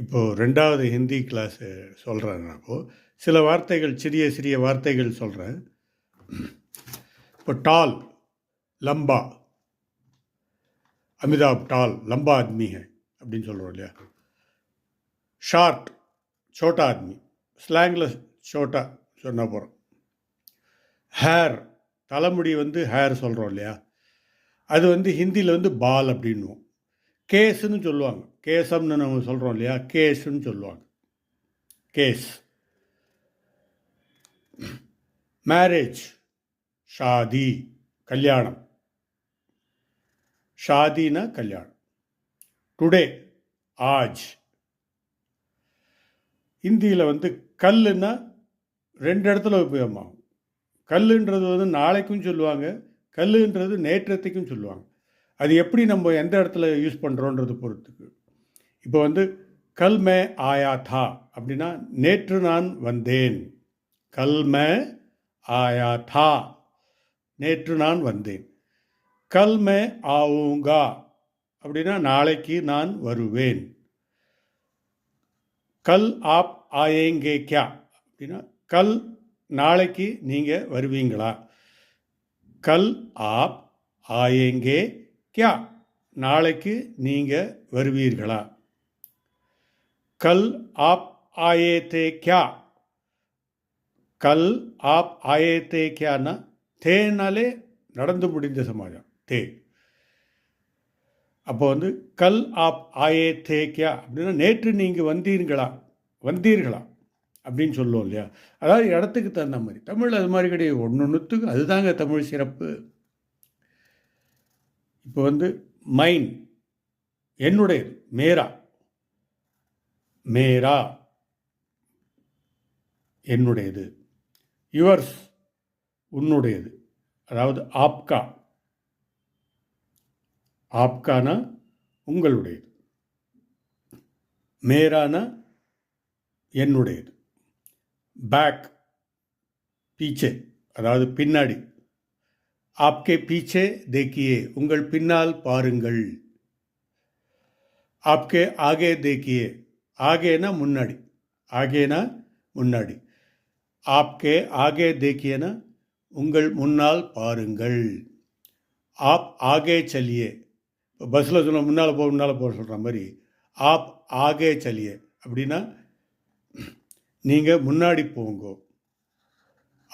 இப்போது ரெண்டாவது ஹிந்தி கிளாஸு சொல்கிறேன் நான் இப்போது சில வார்த்தைகள் சிறிய சிறிய வார்த்தைகள் சொல்கிறேன் இப்போ டால் லம்பா. அமிதாப் டால் லம்பா ஆத்மி அப்படின்னு சொல்கிறோம் இல்லையா? ஷார்ட் சோட்டா ஆத்மி. ஸ்லாங்கில் சோட்டா சொன்ன போகிறோம் ஹேர் தலைமுடி வந்து ஹேர் சொல்கிறோம் இல்லையா? அது வந்து ஹிந்தியில் வந்து பால் அப்படின்வோம் கேஸுன்னு சொல்லுவாங்க. கேசம்னு நம்ம சொல்கிறோம் இல்லையா? கேஸுன்னு சொல்லுவாங்க. கேஸ். மேரேஜ் ஷாதி. கல்யாணம். ஷாதினா கல்யாணம். டுடே ஆஜ் இந்தியில் வந்து கல்லுன்னா ரெண்டு இடத்துல உபயோகமாகும். கல்லுன்றது வந்து நாளைக்கும் சொல்லுவாங்க. கல்லுன்றது நேற்றத்தைக்கும் சொல்லுவாங்க. அது எப்படி நம்ம எந்த இடத்துல யூஸ் பண்ணுறோன்றது பொறுத்துக்கு. இப்போ வந்து கல் மே ஆயா தா அப்படின்னா நேற்று நான் வந்தேன். கல் ஆயா தா. நேற்று நான் வந்தேன். கல் மே ஆவுங்கா அப்படின்னா நாளைக்கு நான் வருவேன். கல் ஆப் ஆயேங்கே கியா அப்படின்னா கல் நாளைக்கு நீங்கள் வருவீங்களா? கல் ஆப் ஆயேங்கே கியா நாளைக்கு நீங்கள் வருவீர்களா? கல் ஆப் ஆயே தே கியா. கல் ஆப் ஆயே தே கியான்னா தேனாலே நடந்து முடிந்த சமாஜம். தே. அப்போ வந்து கல் ஆப் ஆயே தே கியா அப்படின்னா நேற்று நீங்கள் வந்தீர்களா? வந்தீர்களா? அப்படின்னு சொல்லுவோம் இல்லையா? அதாவது இடத்துக்கு தகுந்த மாதிரி. தமிழ் அது மாதிரி கிடையாது. ஒன்று ஒன்றுத்துக்கு அதுதாங்க தமிழ் சிறப்பு. இப்போ வந்து மைன் என்னுடையது மேரா. மேரா. என்னுடையது. யுவர்ஸ் உன்னுடையது. அதாவது ஆப்கா. ஆப்கானா உங்களுடையது. மேரானா என்னுடையது. பேக் பீச்சே. அதாவது பின்னாடி. ஆப்கே பீச்சே தேக்கியே உங்கள் பின்னால் பாருங்கள் ஆப்கே ஆகே தேக்கியே ஆகேனா முன்னாடி ஆகேனா முன்னாடி ஆப்கே ஆகே தேக்கியனா உங்கள் முன்னால் பாருங்கள் ஆப் ஆகே சலியே இப்போ பஸ்ஸில் சொன்ன முன்னால் போ முன்னால் போக சொல்கிற மாதிரி। ஆப் ஆகே சலியே அப்படின்னா நீங்கள் முன்னாடி போங்கோ।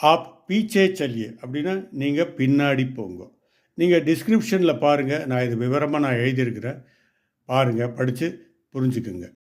ஆப் பீச்சே சல்லியே. அப்படின்னா நீங்கள் பின்னாடி போங்க. நீங்கள் டிஸ்கிரிப்ஷனில் பாருங்கள் நான் இது விவரமாக நான் எழுதியிருக்கிறேன். பாருங்கள் படித்து புரிஞ்சுக்குங்க.